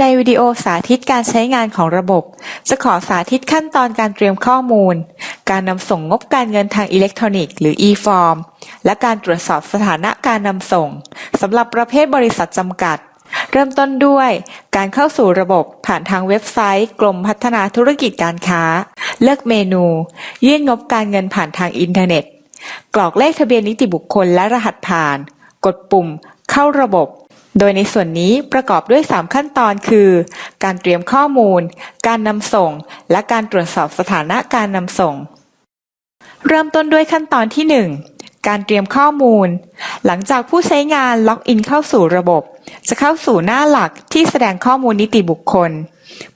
ในวิดีโอสาธิตการใช้งานของระบบ จะขอสาธิตขั้นตอนการเตรียมข้อมูล การนำส่งงบการเงินทางอิเล็กทรอนิกส์หรือ e-form และการตรวจสอบสถานะการนำส่งสำหรับประเภทบริษัทจำกัด เริ่มต้นด้วยการเข้าสู่ระบบผ่านทางเว็บไซต์ กรมพัฒนาธุรกิจการค้า เลือกเมนู ยื่นงบการเงินผ่านทางอินเทอร์เน็ต กรอกเลขทะเบียนนิติบุคคลและรหัสผ่าน กดปุ่ม เข้าระบบ โดยในส่วนนี้ประกอบด้วย 3 ขั้นตอนคือ การเตรียมข้อมูล การนำส่ง และการตรวจสอบสถานะการนำส่ง เริ่มต้นด้วยขั้นตอนที่ 1 การเตรียมข้อมูล หลังจากผู้ใช้งานล็อกอินเข้าสู่ระบบ จะเข้าสู่หน้าหลักที่แสดงข้อมูลนิติบุคคล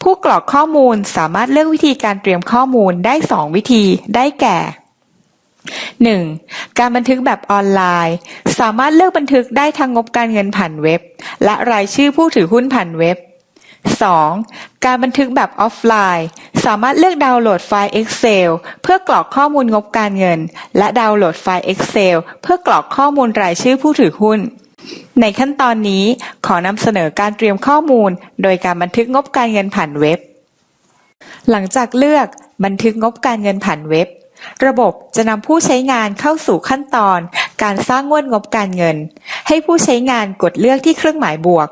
ผู้กรอกข้อมูลสามารถเลือกวิธีการเตรียมข้อมูลได้ 2 วิธี ได้แก่ 1. การบันทึกแบบออนไลน์ สามารถเลือกบันทึกได้ทางงบการเงินผ่านเว็บ และรายชื่อผู้ถือหุ้นผ่านเว็บ 2. การบันทึกแบบออฟไลน์ สามารถเลือกดาวน์โหลดไฟล์ Excel เพื่อกรอกข้อมูลงบการเงิน และดาวน์โหลดไฟล์ Excel เพื่อกรอกข้อมูลรายชื่อผู้ถือหุ้น ในขั้นตอนนี้ขอนำเสนอการเตรียมข้อมูล โดยการบันทึกงบการเงินผ่านเว็บ หลังจากเลือกบันทึกงบการเงินผ่านเว็บ ระบบจะนำผู้ใช้งานเข้าสู่ขั้นตอน การสร้างงวดงบการเงิน ให้ผู้ใช้งานกดเลือกที่เครื่องหมายบวก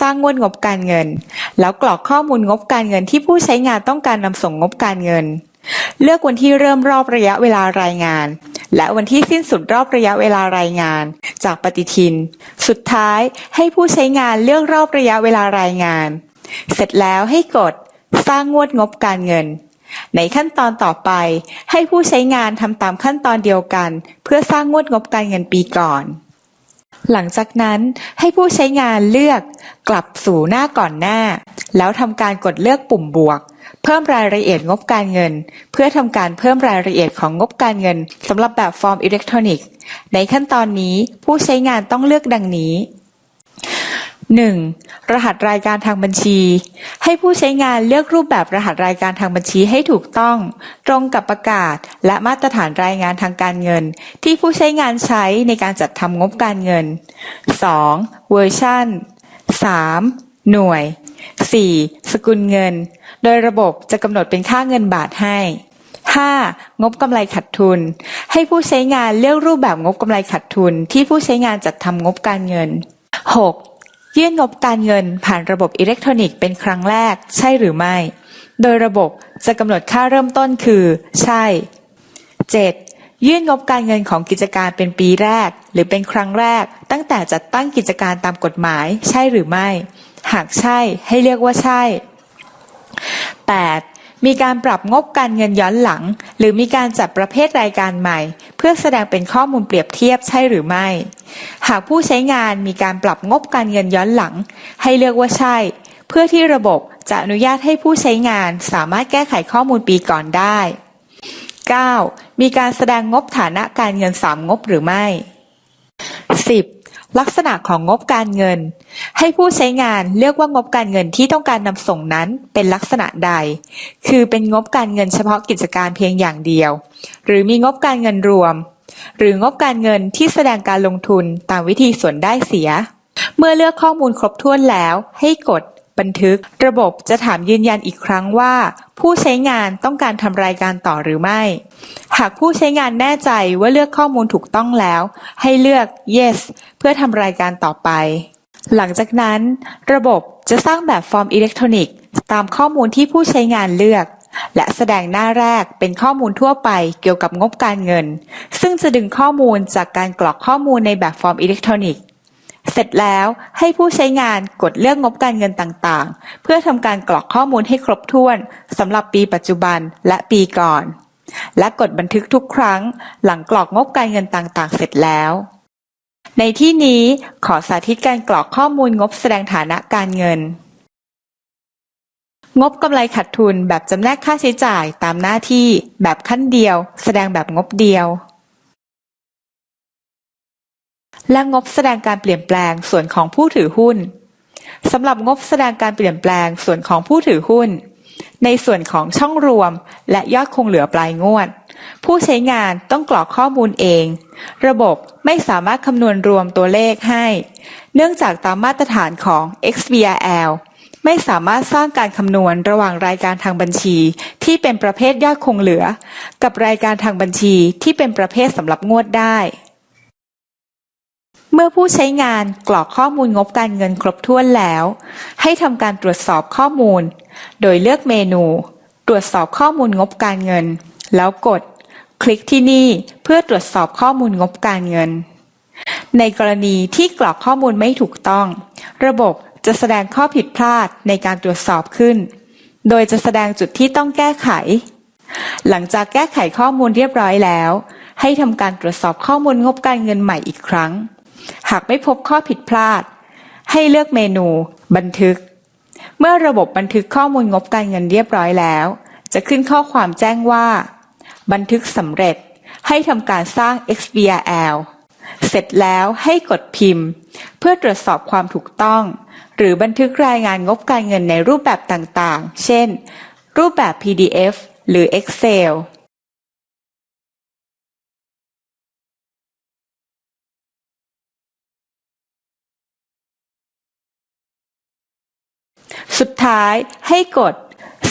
สร้างงวดงบการเงิน แล้วกรอกข้อมูลงบการเงินที่ผู้ใช้งานต้องการนำส่งงบการเงิน เลือกวันที่เริ่มรอบระยะเวลารายงาน และวันที่สิ้นสุดรอบระยะเวลารายงาน จากปฏิทิน สุดท้ายให้ผู้ใช้งานเลือกรอบระยะเวลารายงาน เสร็จแล้วให้กด สร้างงวดงบการเงิน ในขั้นตอนต่อไป ให้ผู้ใช้งานทำตามขั้นตอนเดียวกัน เพื่อสร้างงวดงบการเงินปีก่อน หลังจากนั้นให้ผู้ใช้งานเลือกกลับสู่หน้าก่อนหน้า แล้วทำการกดเลือกปุ่มบวก เพิ่มรายละเอียดงบการเงิน เพื่อทำการเพิ่มรายละเอียดของงบการเงินสำหรับแบบฟอร์มอิเล็กทรอนิกส์ ในขั้นตอนนี้ผู้ใช้งานต้องเลือกดังนี้ 1. รหัสรายการทางบัญชี ให้ผู้ใช้งานเลือกรูปแบบรหัสรายการทางบัญชีให้ถูกต้อง ตรงกับประกาศ และมาตรฐานรายงานทางการเงิน ที่ผู้ใช้งานใช้ในการจัดทำงบการเงิน 2. เวอร์ชัน 3. หน่วย 4. สกุลเงิน โดยระบบจะกำหนดเป็นค่าเงินบาทให้ 5. งบกำไรขาดทุน ให้ผู้ใช้งานเลือกรูปแบบงบกำไรขาดทุน ที่ผู้ใช้งานจัดทำงบการเงิน 6. ยื่นงบการเงินผ่านระบบอิเล็กทรอนิกส์เป็นครั้งแรกใช่หรือไม่ โดยระบบจะกำหนดค่าเริ่มต้นคือ ใช่ 7. ยื่นงบการเงินของกิจการเป็นปีแรก หรือเป็นครั้งแรก ตั้งแต่จัดตั้งกิจการตามกฎหมาย ใช่หรือไม่ หากใช่ให้เรียกว่าใช่ 8. มีการปรับงบการเงินย้อนหลัง หรือมีการจัดประเภทรายการใหม่ เพื่อแสดงเป็นข้อมูลเปรียบเทียบใช่หรือไม่ หากผู้ใช้งานมีการปรับงบการเงินย้อนหลัง ให้เลือกว่าใช่ เพื่อที่ระบบจะอนุญาตให้ผู้ใช้งานสามารถแก้ไขข้อมูลปีก่อนได้ 9. มีการแสดงงบฐานะการเงินสามงบหรือไม่ 10. ลักษณะของงบการเงิน ให้ผู้ใช้งานเลือกว่างบการเงินที่ต้องการนำส่งนั้นเป็นลักษณะใด คือเป็นงบการเงินเฉพาะกิจการเพียงอย่างเดียว หรือมีงบการเงินรวม หรืองบการเงินที่แสดงการลงทุนตามวิธีส่วนได้เสีย เมื่อเลือกข้อมูลครบถ้วนแล้ว ให้กด บันทึก ระบบจะถามยืนยันอีกครั้งว่า ผู้ใช้งานต้องการทำรายการต่อหรือไม่ หากผู้ใช้งานแน่ใจว่าเลือกข้อมูลถูกต้องแล้ว ให้เลือก yes เพื่อทำรายการต่อไป หลังจากนั้น ระบบจะสร้างแบบฟอร์มอิเล็กทรอนิกส์ตามข้อมูลที่ผู้ใช้งานเลือก และแสดงหน้าแรกเป็นข้อมูลทั่วไปเกี่ยวกับงบการเงิน ซึ่งจะดึงข้อมูลจากการกรอกข้อมูลในแบบฟอร์มอิเล็กทรอนิกส์เสร็จแล้วให้ผู้ใช้งานกดเลือกงบการเงินต่างๆ เพื่อทำการกรอกข้อมูลให้ครบถ้วนสำหรับปีปัจจุบันและปีก่อน และกดบันทึกทุกครั้ง หลังกรอกงบการเงินต่างๆ เสร็จแล้ว ในที่นี้ขอสาธิตการกรอกข้อมูลงบแสดงฐานะการเงิน งบกำไรขาดทุนแบบจำแนกค่าใช้จ่ายตามหน้าที่แบบขั้นเดียว แสดงแบบงบเดียว และงบแสดงการเปลี่ยนแปลงส่วนของผู้ถือหุ้นสำหรับงบแสดงการเปลี่ยนแปลงส่วนของผู้ถือหุ้น ในส่วนของช่องรวม และยอดคงเหลือปลายงวด ผู้ใช้งานต้องกรอกข้อมูลเอง ระบบไม่สามารถคำนวณรวมตัวเลขให้ เนื่องจากตามมาตรฐานของ XBRL ไม่สามารถสร้างการคำนวณระหว่างรายการทางบัญชี ที่เป็นประเภทยอดคงเหลือ กับรายการทางบัญชีที่เป็นประเภทสำหรับงวดได้ เมื่อผู้ใช้งานกรอกข้อมูลงบการเงินครบถ้วนแล้ว ให้ทำการตรวจสอบข้อมูล โดยเลือกเมนู ตรวจสอบข้อมูลงบการเงิน แล้วกด คลิกที่นี่เพื่อตรวจสอบข้อมูลงบการเงิน ในกรณีที่กรอกข้อมูลไม่ถูกต้อง ระบบจะแสดงข้อผิดพลาดในการตรวจสอบขึ้น โดยจะแสดงจุดที่ต้องแก้ไข หลังจากแก้ไขข้อมูลเรียบร้อยแล้ว ให้ทำการตรวจสอบข้อมูลงบการเงินใหม่อีกครั้ง หากไม่พบข้อผิดพลาด ให้เลือกเมนู บันทึก เมื่อระบบบันทึกข้อมูลงบการเงินเรียบร้อยแล้ว จะขึ้นข้อความแจ้งว่า บันทึกสำเร็จ ให้ทำการสร้าง XBRL เสร็จแล้วให้กดพิมพ์ เพื่อตรวจสอบความถูกต้อง หรือบันทึกรายงานงบการเงินในรูปแบบต่างๆ เช่น รูปแบบ PDF หรือ Excel สุดท้ายให้กด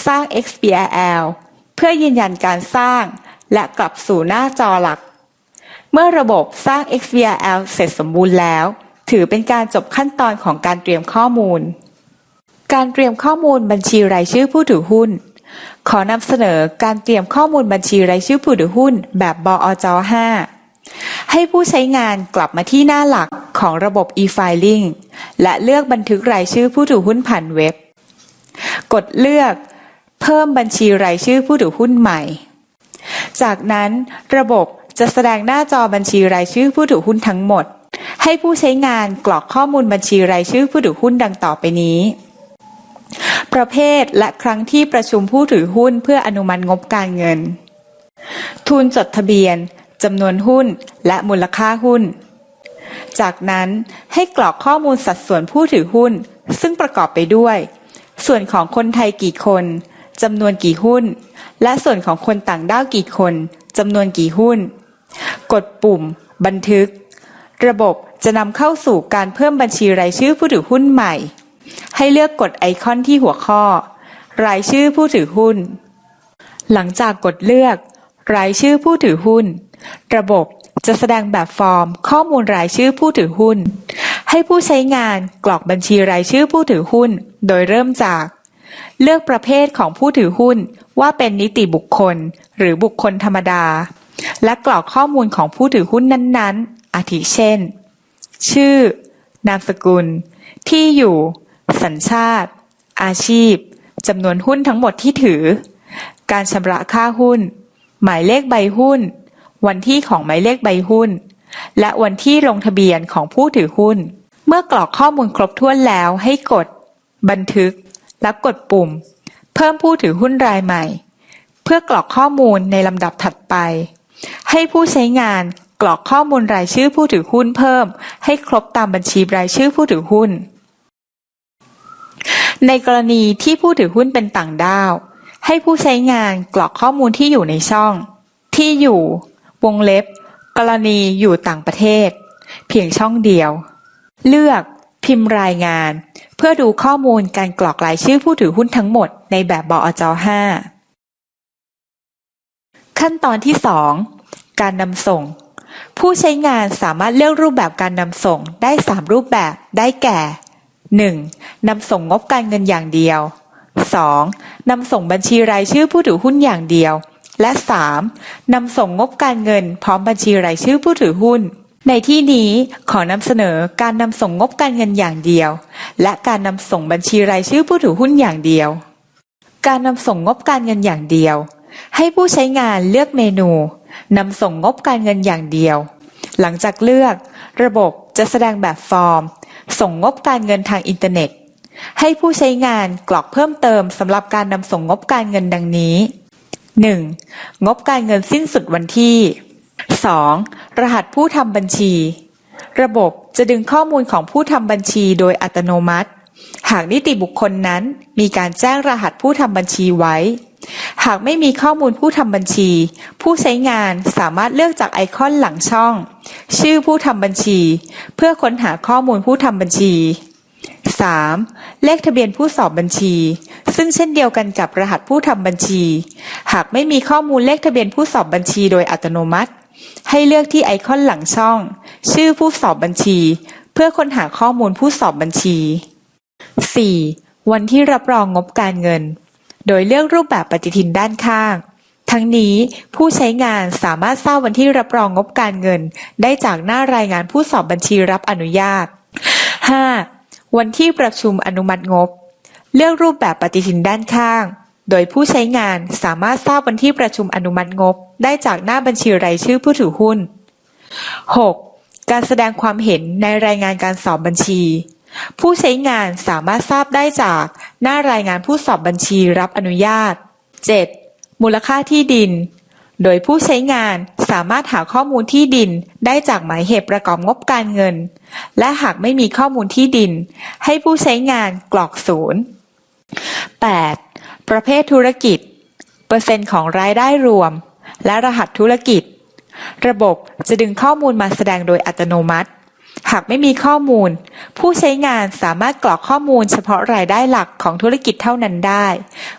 สร้าง XBRL เพื่อยืนยันการสร้าง และกลับสู่หน้าจอหลัก เมื่อระบบสร้าง XBRL เสร็จสมบูรณ์แล้ว ถือเป็นการจบขั้นตอนของการเตรียมข้อมูล การเตรียมข้อมูลบัญชีรายชื่อผู้ถือหุ้น ขอนำเสนอการเตรียมข้อมูลบัญชีรายชื่อผู้ถือหุ้น แบบบอจ5ให้ผู้ใช้งานกลับมาที่หน้าหลักของระบบ e-filing และเลือกบันทึกรายชื่อผู้ถือหุ้นผ่านเว็บ กดเลือก เพิ่มบัญชีรายชื่อผู้ถือหุ้นใหม่ จากนั้นระบบจะแสดงหน้าจอบัญชีรายชื่อผู้ถือหุ้นทั้งหมด ให้ผู้ใช้งานกรอกข้อมูลบัญชีรายชื่อผู้ถือหุ้นดังต่อไปนี้ ประเภทและครั้งที่ประชุมผู้ถือหุ้นเพื่ออนุมัติงบการเงิน ทุนจดทะเบียนจำนวนหุ้นและมูลค่าหุ้น จากนั้นให้กรอกข้อมูลสัดส่วนผู้ถือหุ้น ซึ่งประกอบไปด้วย ส่วนของคนไทยกี่คน จำนวนกี่หุ้น และส่วนของคนต่างด้าวกี่คนจำนวนกี่หุ้น กดปุ่ม บันทึก ระบบจะนำเข้าสู่การเพิ่มบัญชีรายชื่อผู้ถือหุ้นใหม่ ให้เลือกกดไอคอนที่หัวข้อ รายชื่อผู้ถือหุ้น หลังจากกดเลือก รายชื่อผู้ถือหุ้น ระบบจะแสดงแบบฟอร์ม ข้อมูลรายชื่อผู้ถือหุ้น ให้ผู้ใช้งานกรอกบัญชีรายชื่อผู้ถือหุ้น โดยเริ่มจาก เลือกประเภทของผู้ถือหุ้นว่าเป็นนิติบุคคล หรือบุคคลธรรมดา และกรอกข้อมูลของผู้ถือหุ้นนั้นๆ อาทิเช่น ชื่อ นามสกุล ที่อยู่ สัญชาติ อาชีพจำนวนหุ้นทั้งหมดที่ถือ การชำระค่าหุ้น หมายเลขใบหุ้น วันที่ของหมายเลขใบหุ้น และวันที่ลงทะเบียนของผู้ถือหุ้น เมื่อกรอกข้อมูลครบถ้วนแล้วให้กด บันทึก และกดปุ่ม เพิ่มผู้ถือหุ้นรายใหม่ เพื่อกรอกข้อมูลในลำดับถัดไป ให้ผู้ใช้งานกรอกข้อมูลรายชื่อผู้ถือหุ้นเพิ่ม ให้ครบตามบัญชีรายชื่อผู้ถือหุ้น ในกรณีที่ผู้ถือหุ้นเป็นต่างด้าว ให้ผู้ใช้งานกรอกข้อมูลที่อยู่ในช่อง ที่อยู่ วงเล็บ กรณีอยู่ต่างประเทศ เพียงช่องเดียว เลือก พิมพ์รายงาน พื่อดูข้อมูลการกรอกรายชื่อผู้ถือหุ้นทั้งหมดในแบบบอจ5ขั้นตอนที่ 2 การนำส่ง ผู้ใช้งานสามารถเลือกรูปแบบการนำส่งได้ 3 รูปแบบได้แก่ 1. นำส่งงบการเงินอย่างเดียว 2. นำส่งบัญชีรายชื่อผู้ถือหุ้นอย่างเดียว และ 3. นำส่งงบการเงินพร้อมบัญชีรายชื่อผู้ถือหุ้น ในที่นี้ขอนำเสนอการนำส่งงบการเงินอย่างเดียว และการนำส่งบัญชีรายชื่อผู้ถือหุ้นอย่างเดียว การนำส่งงบการเงินอย่างเดียว ให้ผู้ใช้งานเลือกเมนูนำส่งงบการเงินอย่างเดียว หลังจากเลือก ระบบจะแสดงแบบฟอร์ม ส่งงบการเงินทางอินเทอร์เน็ต ให้ผู้ใช้งานกรอกเพิ่มเติมสำหรับการนำส่งงบการเงินดังนี้ 1. งบการเงินสิ้นสุดวันที่ 2. รหัสผู้ทำบัญชี ระบบจะดึงข้อมูลของผู้ทำบัญชีโดยอัตโนมัติ หากนิติบุคคลนั้นมีการแจ้งรหัสผู้ทำบัญชีไว้ หากไม่มีข้อมูลผู้ทำบัญชี ผู้ใช้งานสามารถเลือกจากไอคอนหลังช่อง ชื่อผู้ทำบัญชี เพื่อค้นหาข้อมูลผู้ทำบัญชี 3. เลขทะเบียนผู้สอบบัญชี ซึ่งเช่นเดียวกันกับรหัสผู้ทำบัญชี หากไม่มีข้อมูลเลขทะเบียนผู้สอบบัญชีโดยอัตโนมัติ ให้เลือกที่ไอคอนหลังช่อง ชื่อผู้สอบบัญชี เพื่อค้นหาข้อมูลผู้สอบบัญชี 4. วันที่รับรองงบการเงิน โดยเลือกรูปแบบปฏิทินด้านข้าง ทั้งนี้ผู้ใช้งานสามารถทราบวันที่รับรองงบการเงิน ได้จากหน้ารายงานผู้สอบบัญชีรับอนุญาต 5. วันที่ประชุมอนุมัติงบ เลือกรูปแบบปฏิทินด้านข้าง โดยผู้ใช้งานสามารถทราบวันที่ประชุมอนุมัติงบ ได้จากหน้าบัญชีรายชื่อผู้ถือหุ้น 6. การแสดงความเห็นในรายงานการสอบบัญชี ผู้ใช้งานสามารถทราบได้จากหน้ารายงานผู้สอบบัญชีรับอนุญาต 7. มูลค่าที่ดิน โดยผู้ใช้งานสามารถหาข้อมูลที่ดินได้จากหมายเหตุประกอบงบการเงิน และหากไม่มีข้อมูลที่ดิน ให้ผู้ใช้งานกรอกศูนย์ 8. ประเภทธุรกิจ เปอร์เซ็นต์ของรายได้รวม และรหัสธุรกิจ ระบบจะดึงข้อมูลมาแสดงโดยอัตโนมัติ หากไม่มีข้อมูล ผู้ใช้งานสามารถกรอกข้อมูลเฉพาะรายได้หลักของธุรกิจเท่านั้นได้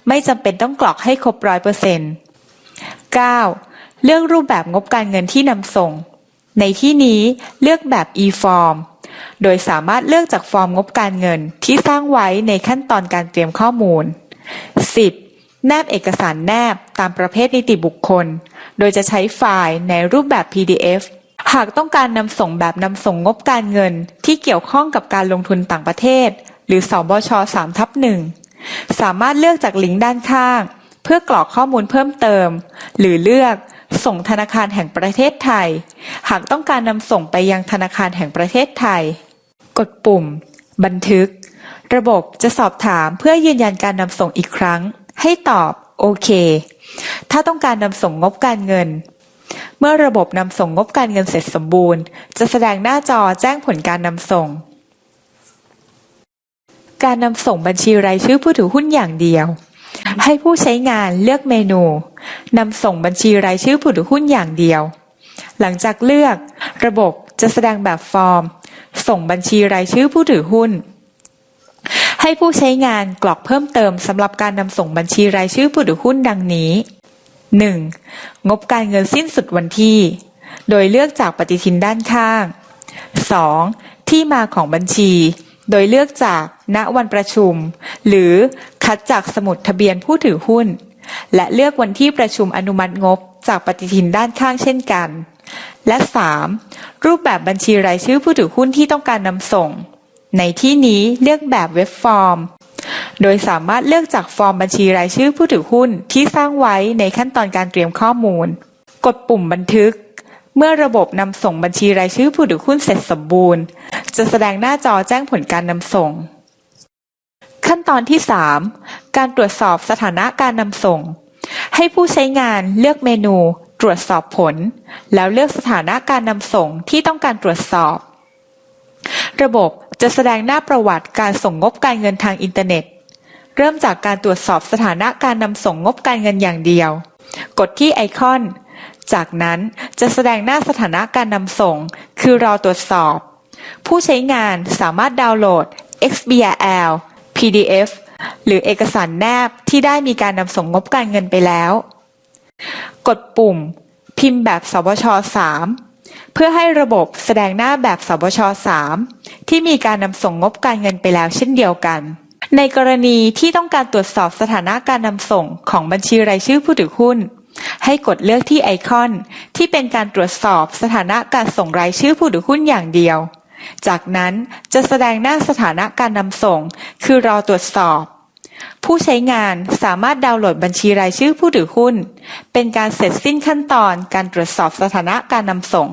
ไม่จำเป็นต้องกรอกให้ครบร้อยเปอร์เซ็นต์ 9. เลือกรูปแบบงบการเงินที่นำส่ง ในที่นี้เลือกแบบ e-form โดยสามารถเลือกจากฟอร์มงบการเงินที่สร้างไว้ในขั้นตอนการเตรียมข้อมูล 10. แนบเอกสารแนบตามประเภทนิติบุคคล โดยจะใช้ไฟล์ในรูปแบบ PDF หากต้องการนำส่งแบบนำส่งงบการเงินที่เกี่ยวข้องกับการลงทุนต่างประเทศ หรือสบช3ทับ1สามารถเลือกจากลิงก์ด้านข้าง เพื่อกรอกข้อมูลเพิ่มเติม หรือเลือกส่งธนาคารแห่งประเทศไทย หากต้องการนำส่งไปยังธนาคารแห่งประเทศไทย กดปุ่ม บันทึก ระบบจะสอบถามเพื่อยืนยันการนำส่งอีกครั้ง ให้ตอบโอเค ถ้าต้องการนำส่งงบการเงิน เมื่อระบบนำส่งงบการเงินเสร็จสมบูรณ์ จะแสดงหน้าจอแจ้งผลการนำส่ง การนำส่งบัญชีรายชื่อผู้ถือหุ้นอย่างเดียว ให้ผู้ใช้งานเลือกเมนูนำส่งบัญชีรายชื่อผู้ถือหุ้นอย่างเดียว หลังจากเลือก ระบบจะแสดงแบบฟอร์ม ส่งบัญชีรายชื่อผู้ถือหุ้น ให้ผู้ใช้งานกรอกเพิ่มเติมสำหรับการนำส่งบัญชีรายชื่อผู้ถือหุ้นดังนี้ 1. งบการเงินสิ้นสุดวันที่ โดยเลือกจากปฏิทินด้านข้าง 2. ที่มาของบัญชี โดยเลือกจากณวันประชุม หรือคัดจากสมุดทะเบียนผู้ถือหุ้น และเลือกวันที่ประชุมอนุมัติงบจากปฏิทินด้านข้างเช่นกัน และ 3. รูปแบบบัญชีรายชื่อผู้ถือหุ้นที่ต้องการนำส่ง ในที่นี้เลือกแบบเว็บฟอร์ม โดยสามารถเลือกจากฟอร์มบัญชีรายชื่อผู้ถือหุ้นที่สร้างไว้ในขั้นตอนการเตรียมข้อมูล กดปุ่มบันทึก เมื่อระบบนำส่งบัญชีรายชื่อผู้ถือหุ้นเสร็จสมบูรณ์ จะแสดงหน้าจอแจ้งผลการนำส่ง ขั้นตอนที่ 3 การตรวจสอบสถานะการนำส่ง ให้ผู้ใช้งานเลือกเมนูตรวจสอบผล แล้วเลือกสถานะการนำส่งที่ต้องการตรวจสอบ ระบบ จะแสดงหน้าประวัติการส่งงบการเงินทางอินเทอร์เน็ต เริ่มจากการตรวจสอบสถานะการนำส่งงบการเงินอย่างเดียว กดที่ไอคอน จากนั้นจะแสดงหน้าสถานะการนำส่ง คือรอตรวจสอบ ผู้ใช้งานสามารถดาวน์โหลด XBRL PDF หรือเอกสารแนบที่ได้มีการนำส่งงบการเงินไปแล้ว กดปุ่ม พิมพ์แบบสบช3 เพื่อให้ระบบแสดงหน้าแบบสบช 3 ที่มีการนำส่งงบการเงินไปแล้วเช่นเดียวกัน ในกรณีที่ต้องการตรวจสอบสถานะการนำส่งของบัญชีรายชื่อผู้ถือหุ้น ให้กดเลือกที่ไอคอน ที่เป็นการตรวจสอบสถานะการส่งรายชื่อผู้ถือหุ้นอย่างเดียว จากนั้นจะแสดงหน้าสถานะการนำส่ง คือรอตรวจสอบ ผู้ใช้งานสามารถดาวน์โหลดบัญชีรายชื่อผู้ถือหุ้น เป็นการเสร็จสิ้นขั้นตอนการตรวจสอบสถานะการนำส่ง